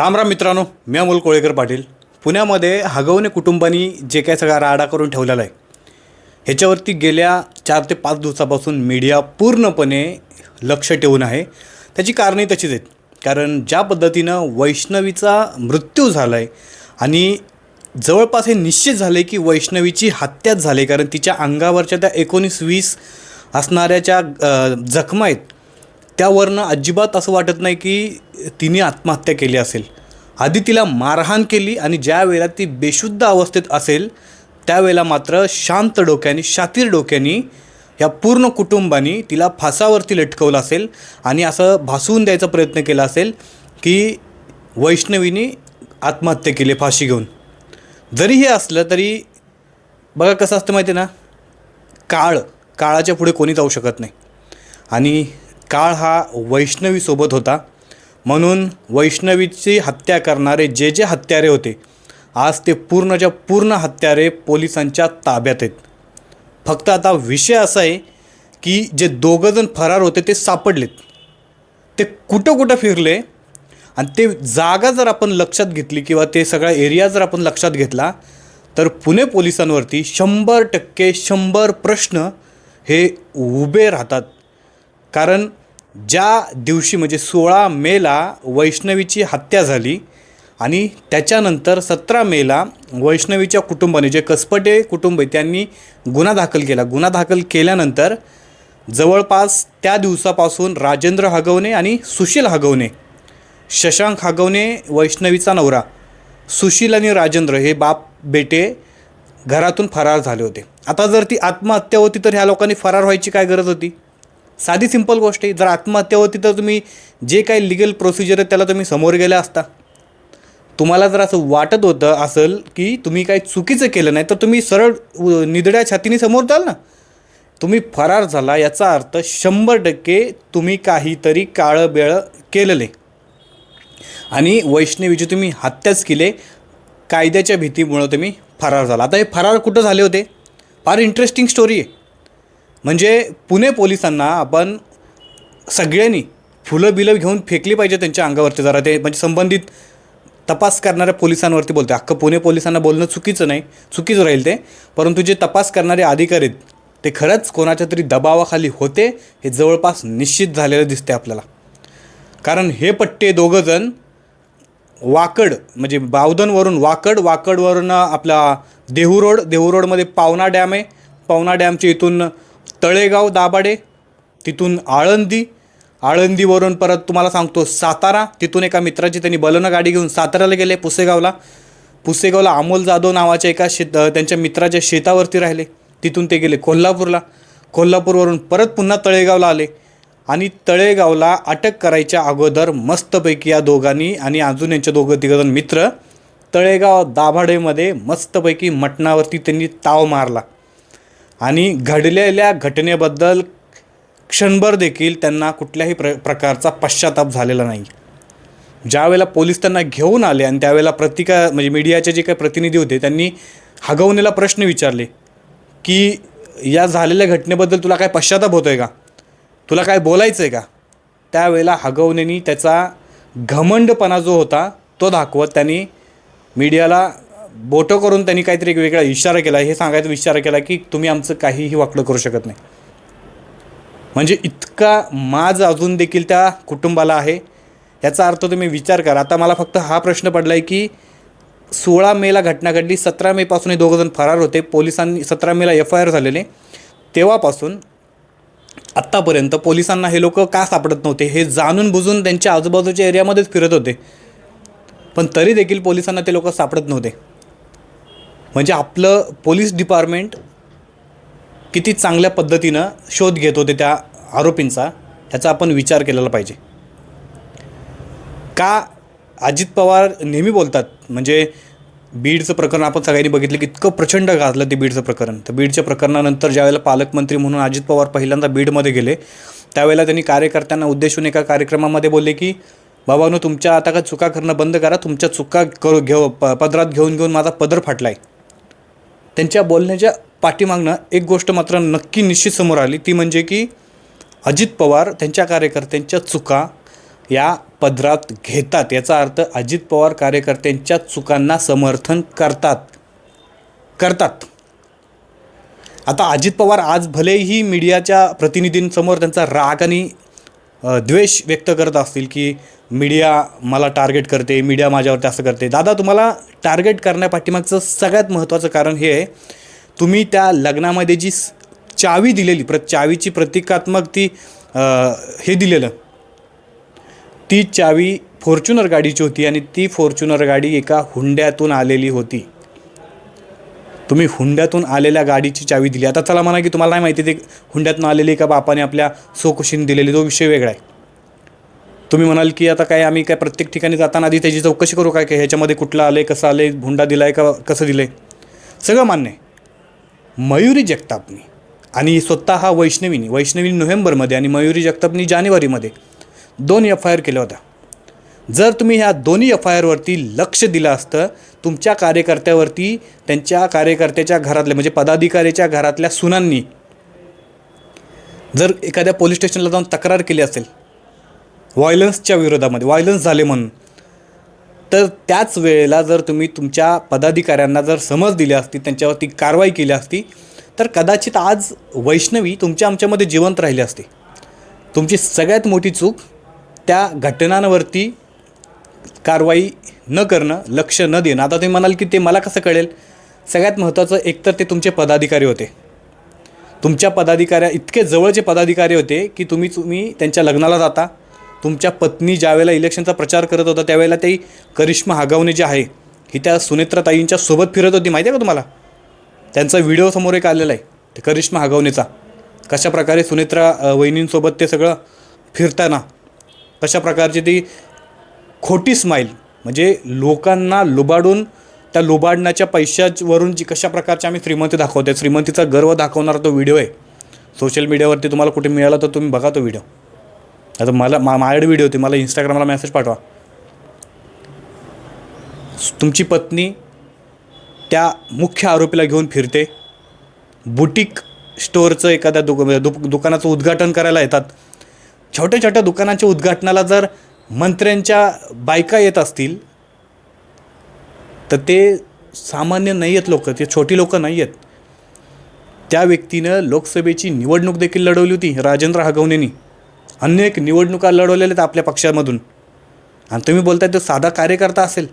राम राम मित्रांनो मी अमोल कोळेकर पाटील. पुण्यामध्ये हगवणे कुटुंबांनी जे काय सगळा राडा करून ठेवलेला आहे ह्याच्यावरती गेल्या चार ते पाच दिवसापासून मीडिया पूर्णपणे लक्ष ठेवून आहे. त्याची कारणे तशीच आहेत. कारण ज्या पद्धतीनं वैष्णवीचा मृत्यू झाला आहे आणि जवळपास हे निश्चित झालं आहे की वैष्णवीची हत्याच झाली आहे कारण तिच्या अंगावरच्या त्या एकोणीस वीस असणाऱ्या ज्या जखमा आहेत त्यावरनं अजिबात असं वाटत नाही की तिने आत्महत्या केली असेल. आधी तिला मारहाण केली आणि ज्या वेळेला ती बेशुद्ध अवस्थेत असेल त्यावेळेला मात्र शांत डोक्याने शातीर डोक्याने या पूर्ण कुटुंबानी तिला फासावरती लटकवलं असेल आणि असं भासवून द्यायचा प्रयत्न केला असेल की वैष्णवीने आत्महत्या केली फाशी घेऊन. जरी हे असलं तरी बघा कसं असतं माहिती आहे ना? काळ काळाच्या पुढे कोणी जाऊ शकत नाही. आणि काळ हा वैष्णवीसोबत होता. म्हणून वैष्णवीची हत्या करणारे जे जे हत्यारे होते आज ते पूर्णच्या पूर्ण हत्यारे पोलिसांच्या ताब्यात आहेत. फक्त आता विषय असा आहे की जे दोघंजण फरार होते ते सापडलेत. ते कुठं कुठं फिरले आणि ते जागा जर आपण लक्षात घेतली किंवा ते सगळा एरिया जर आपण लक्षात घेतला तर पुणे पोलिसांवरती शंभर टक्के शंभर प्रश्न हे उभे राहतात. कारण ज्या दिवशी म्हणजे सोळा मेला वैष्णवीची हत्या झाली आणि त्याच्यानंतर सतरा मेला वैष्णवीच्या कुटुंबाने जे कसपटे कुटुंब आहे त्यांनी गुन्हा दाखल केला. गुन्हा दाखल केल्यानंतर जवळपास त्या दिवसापासून राजेंद्र हगवणे आणि सुशील हगवणे शशांक हगवणे वैष्णवीचा नवरा सुशील आणि राजेंद्र हे बाप बेटे घरातून फरार झाले होते. आता जर ती आत्महत्या होती तर ह्या लोकांनी फरार व्हायची काय गरज होती? साधी सिंपल गोष्ट आहे. जर आत्महत्या होती तर तुम्ही जे काही लिगल प्रोसिजर आहे त्याला तुम्ही समोर गेल्या असता. तुम्हाला जर असं वाटत होतं असेल की तुम्ही काही चुकीचं केलं नाही तर तुम्ही सरळ निधड्या छातीने समोर जाल ना. तुम्ही फरार झाला याचा अर्थ शंभर टक्के तुम्ही काहीतरी काळं बेळं केलेलं. आहे आणि वैष्णवीची तुम्ही हत्याच केले कायद्याच्या भीतीमुळं तुम्ही फरार झाला. आता हे फरार कुठं झाले होते? फार इंटरेस्टिंग स्टोरी आहे. म्हणजे पुणे पोलिसांना आपण सगळ्यांनी फुलं बिलं घेऊन फेकली पाहिजे त्यांच्या अंगावरती जरा ते म्हणजे संबंधित तपास करणाऱ्या पोलिसांवरती बोलते अख्खं पुणे पोलिसांना बोलणं चुकीचं नाही चुकीचं राहील ते. परंतु जे तपास करणारे अधिकारी आहेत ते खरंच कोणाच्या तरी दबावाखाली होते हे जवळपास निश्चित झालेलं दिसते आपल्याला. कारण हे पट्टे दोघंजण वाकड म्हणजे बावधनवरून वाकड वाकडवरून आपला देहू रोड देहू रोडमध्ये पावना डॅम आहे. पावना डॅमच्या इथून तळेगाव दाभाडे तिथून आळंदी. आळंदीवरून परत तुम्हाला सांगतो सातारा. तिथून एका मित्राची त्यांनी बलनं गाडी घेऊन साताऱ्याला गेले पुसेगावला. पुसेगावला अमोल जाधव नावाच्या एका शेत त्यांच्या मित्राच्या शेतावरती राहिले. तिथून ते गेले कोल्हापूरला. कोल्हापूरवरून परत पुन्हा तळेगावला आले. आणि तळेगावला अटक करायच्या अगोदर मस्तपैकी या दोघांनी आणि अजून यांच्या दोघं तिघजण मित्र तळेगाव दाभाडेमध्ये मस्तपैकी मटणावरती त्यांनी ताव मारला. आणि घडलेल्या घटनेबद्दल क्षणभर देखील त्यांना कुठल्याही प्र प्रकारचा पश्चाताप झालेला नाही. ज्यावेळेला पोलीस त्यांना घेऊन आले आणि त्यावेळेला प्रतिका म्हणजे मीडियाचे जे काही प्रतिनिधी होते त्यांनी हगवणेला प्रश्न विचारले की या झालेल्या घटनेबद्दल तुला काय पश्चाताप होतो आहे का? तुला काय बोलायचं आहे का? त्यावेळेला हगवणेनी त्याचा घमंडपणा जो होता तो दाखवत त्यांनी मीडियाला बोटं करून त्यांनी काहीतरी एक वेगळा इशारा केला. हे सांगायचा इशारा केला की तुम्ही आमचं काहीही वाकडं करू शकत नाही. म्हणजे इतका माज अजून देखील त्या कुटुंबाला आहे. याचा अर्थ तुम्ही विचार करा. आता मला फक्त हा प्रश्न पडला आहे की सोळा मेला घटना घडली सतरा मेपासून हे दोघंजण फरार होते. पोलिसांनी सतरा मेला एफ आय आर झालेले. तेव्हापासून आत्तापर्यंत पोलिसांना हे लोक का सापडत नव्हते? हे जाणून बुजून त्यांच्या आजूबाजूच्या एरियामध्येच फिरत होते. पण तरी देखील पोलिसांना ते लोक सापडत नव्हते. म्हणजे आपलं पोलीस डिपार्टमेंट किती चांगल्या पद्धतीनं शोध घेत होते त्या आरोपींचा ह्याचा आपण विचार केलेला पाहिजे. का अजित पवार नेहमी बोलतात म्हणजे बीडचं प्रकरण आपण सगळ्यांनी बघितलं की इतकं प्रचंड गाजलं ते बीडचं प्रकरण. तर बीडच्या प्रकरणानंतर ज्यावेळेला पालकमंत्री म्हणून अजित पवार पहिल्यांदा बीडमध्ये गेले त्यावेळेला त्यांनी कार्यकर्त्यांना उद्देशून एका कार्यक्रमामध्ये बोलले की बाबांनो तुमच्या आता का चुका करणं बंद करा तुमच्या चुका करू घेऊ प पदरात घेऊन घेऊन माझा पदर फाटला आहे त्यांच्या बोलण्याच्या पाठीमागनं एक गोष्ट मात्र नक्की निश्चित समोर आली. ती म्हणजे की अजित पवार त्यांच्या कार्यकर्त्यांच्या चुका या पदरात घेतात. याचा अर्थ अजित पवार कार्यकर्त्यांच्या चुकांना समर्थन करतात. करतात. आता अजित पवार आज भलेही मीडियाच्या प्रतिनिधींसमोर त्यांचा राग आणि द्वेष व्यक्त करत असतील की मीडिया मला टार्गेट करते मीडिया माझ्यावरती असं करते. दादा तुम्हाला टार्गेट करण्यापाठीमागचं सगळ्यात महत्त्वाचं कारण हे आहे तुम्ही त्या लग्नामध्ये जी चावी दिलेली प्र चावीची प्रतिकात्मक ती हे दिलेलं. ती चावी फॉर्च्युनर गाडीची होती आणि ती फॉर्च्युनर गाडी एका हुंड्यातून आलेली होती. तुम्ही हुंड्यातून आलेल्या गाडीची चावी दिली. आता चला म्हणा की तुम्हाला नाही माहिती ते हुंड्यातून आलेली का बापाने आपल्या सोकुशीने दिलेली तो विषय वेगळा आहे. तुम्ही म्हणाल की आता काय आम्ही काय प्रत्येक ठिकाणी जाताना आधी त्याची चौकशी करू काय काय ह्याच्यामध्ये कुठलं आलं आहे कसं आलं आहे भुंडा दिला आहे का कसं दिलं आहे सगळं मान्य आहे. मयुरी जगतापनी आणि स्वतः हा वैष्णवीनी वैष्णवीनी नोव्हेंबरमध्ये आणि मयुरी जगतापनी जानेवारीमध्ये दोन एफ आय आर केल्या होत्या. जर तुम्ही ह्या दोन्ही एफ आय आरवरती लक्ष दिलं असतं तुमच्या कार्यकर्त्यावरती त्यांच्या कार्यकर्त्याच्या घरातल्या म्हणजे पदाधिकाऱ्याच्या घरातल्या सुनांनी जर एखाद्या पोलीस स्टेशनला जाऊन तक्रार केली असेल व्हायलन्सच्या विरोधामध्ये व्हायलन्स झाले म्हणून. तर त्याच वेळेला जर तुम्ही तुमच्या पदाधिकाऱ्यांना जर समज दिली असती त्यांच्यावरती कारवाई केली असती तर कदाचित आज वैष्णवी तुमच्या आमच्यामध्ये जिवंत राहिली असते. तुमची सगळ्यात मोठी चूक त्या घटनांवरती कारवाई न करणं लक्ष न देणं. आता तुम्ही म्हणाल की ते मला कसं कळेल? सगळ्यात महत्त्वाचं एकतर ते तुमचे पदाधिकारी होते. तुमच्या पदाधिकाऱ्या इतके जवळचे पदाधिकारी होते की तुम्ही तुम्ही त्यांच्या लग्नाला जाता तुमच्या पत्नी ज्यावेळेला इलेक्शनचा प्रचार करत होता त्यावेळेला ते करिश्मा हागावणे जे आहे ही त्या सुनेत्राताईंच्या सोबत फिरत होती माहिती आहे का तुम्हाला? त्यांचा व्हिडिओ समोर एक आलेला आहे ते करिश्मा हागवणेचा. कशाप्रकारे सुनेत्रा वहिनींसोबत ते सगळं फिरताना कशा प्रकारची ती खोटी स्माईल म्हणजे लोकांना लुबाडून त्या लुबाडण्याच्या पैशावरून जी कशा प्रकारची आम्ही श्रीमंती दाखवते श्रीमंतीचा गर्व दाखवणारा तो व्हिडिओ आहे. सोशल मीडियावरती तुम्हाला कुठे मिळाला तर तुम्ही बघा तो व्हिडिओ. आता मला मा माझ्याकडे व्हिडिओ होती. मला इंस्टाग्रामला मेसेज पाठवा. तुमची पत्नी त्या मुख्य आरोपीला घेऊन फिरते. बुटीक स्टोअरचं एखाद्या दुक म्हणजे दु दुकानाचं उद्घाटन करायला येतात. छोट्या छोट्या दुकानाच्या उद्घाटनाला जर मंत्र्यांच्या बायका येत असतील तर ते सामान्य नाही आहेत लोक. ते छोटी लोक नाही आहेत त्या व्यक्तीनं लोकसभेची निवडणूक देखील लढवली होती राजेंद्र हगवणेनी. अनेक निवडणुका लढवलेल्या आहेत आपल्या पक्षामधून. आणि तुम्ही बोलताय तो साधा कार्यकर्ता असेल.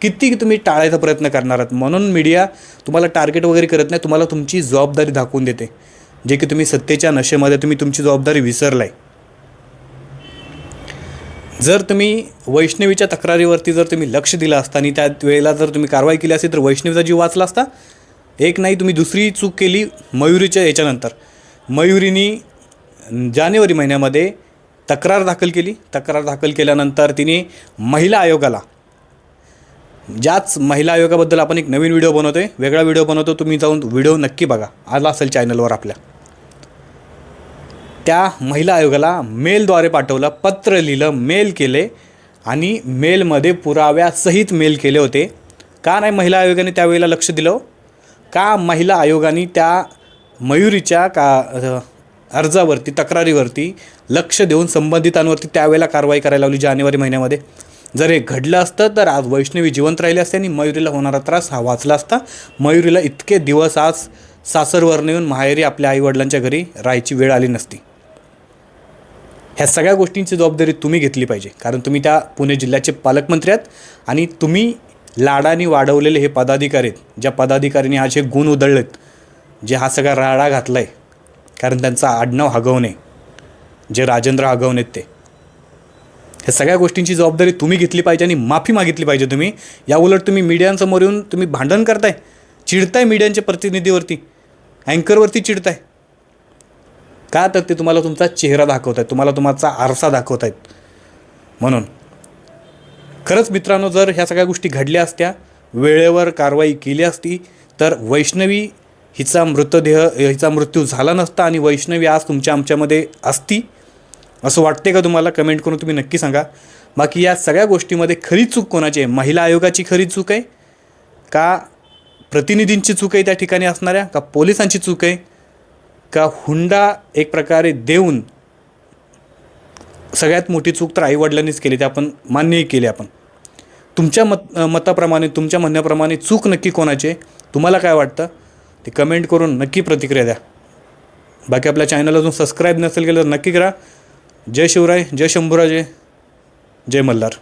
किती तुम्ही टाळायचा प्रयत्न करणार आहात? म्हणून मीडिया तुम्हाला टार्गेट वगैरे करत नाही तुम्हाला तुमची जबाबदारी दाखवून देते. जे की तुम्ही सत्तेच्या नशेमध्ये तुम्ही तुमची जबाबदारी विसरलाय. जर तुम्ही वैष्णवीच्या तक्रारीवरती जर तुम्ही लक्ष दिलं असता आणि त्या वेळेला जर तुम्ही कारवाई केली असती तर वैष्णवीचा जीव वाचला असता. एक नाही तुम्ही दुसरी चूक केली मयुरीच्या याच्यानंतर. मयुरीनी जानेवारी महिन्यामध्ये तक्रार दाखल केली. तक्रार दाखल केल्यानंतर तिने महिला आयोगाला ज्याच महिला आयोगाबद्दल आपण एक नवीन व्हिडिओ बनवतो आहे वेगळा व्हिडिओ बनवतो तुम्ही जाऊन व्हिडिओ नक्की बघा. आला असेल चॅनलवर आपल्या. त्या महिला आयोगाला मेलद्वारे पाठवलं पत्र लिहिलं मेल केले आणि मेलमध्ये पुराव्यासहित मेल केले होते. का नाही महिला आयोगाने त्यावेळेला लक्ष दिलं? का महिला आयोगाने त्या मयुरीच्या का अर्जावरती तक्रारीवरती लक्ष देऊन संबंधितांवरती त्यावेळेला कारवाई करायला लावली जानेवारी महिन्यामध्ये. जर हे घडलं असतं तर आज वैष्णवी जिवंत राहिले असते आणि मयुरीला होणारा त्रास हा वाचला असता. मयुरीला इतके दिवस आज सासरवरनं येऊन माहेरी आपल्या आईवडिलांच्या घरी राहायची वेळ आली नसती. ह्या सगळ्या गोष्टींची जबाबदारी तुम्ही घेतली पाहिजे. कारण तुम्ही त्या पुणे जिल्ह्याचे पालकमंत्री आहात आणि तुम्ही लाडाने वाढवलेले हे पदाधिकारी आहेत. ज्या पदाधिकाऱ्यांनी आज हे गुण उधळलेत जे हा सगळा राडा घातला आहे कारण त्यांचा आडनाव हगवणे जे राजेंद्र हगवणे आहेत ते. ह्या सगळ्या गोष्टींची जबाबदारी तुम्ही घेतली पाहिजे आणि माफी मागितली पाहिजे तुम्ही. या उलट तुम्ही मीडियांसमोर येऊन तुम्ही भांडण करताय चिडताय मीडियांच्या प्रतिनिधीवरती अँकरवरती चिडताय. का तर ते तुम्हाला तुमचा चेहरा दाखवत आहेत तुम्हाला तुमचा आरसा दाखवत आहेत म्हणून खरंच मित्रांनो जर ह्या सगळ्या गोष्टी घडल्या असत्या वेळेवर कारवाई केली असती तर वैष्णवी हिचा मृतदेह हिचा मृत्यू झाला नसता आणि वैष्णवी आज तुमच्या आमच्यामध्ये असती? असं वाटते का तुम्हाला? कमेंट करून तुम्ही नक्की सांगा. बाकी या सगळ्या गोष्टीमध्ये खरी चूक कोणाची आहे? महिला आयोगाची खरी चूक आहे? का प्रतिनिधींची चूक आहे त्या ठिकाणी असणाऱ्या? का पोलिसांची चूक आहे? का हुंडा एक प्रकारे देऊन सगळ्यात मोठी चूक तर आईवडिलांनीच केली ते आपण मान्यही केली आपण. तुमच्या मत मताप्रमाणे तुमच्या म्हणण्याप्रमाणे चूक नक्की कोणाची आहे? तुम्हाला काय वाटतं? ते कमेंट करून नक्की प्रतिक्रिया द्या. बाकी आपल्या चॅनल अजून सबस्क्राईब नसेल केलं तर नक्की करा. जय शिवराय जय शंभूराजे जय मल्हार.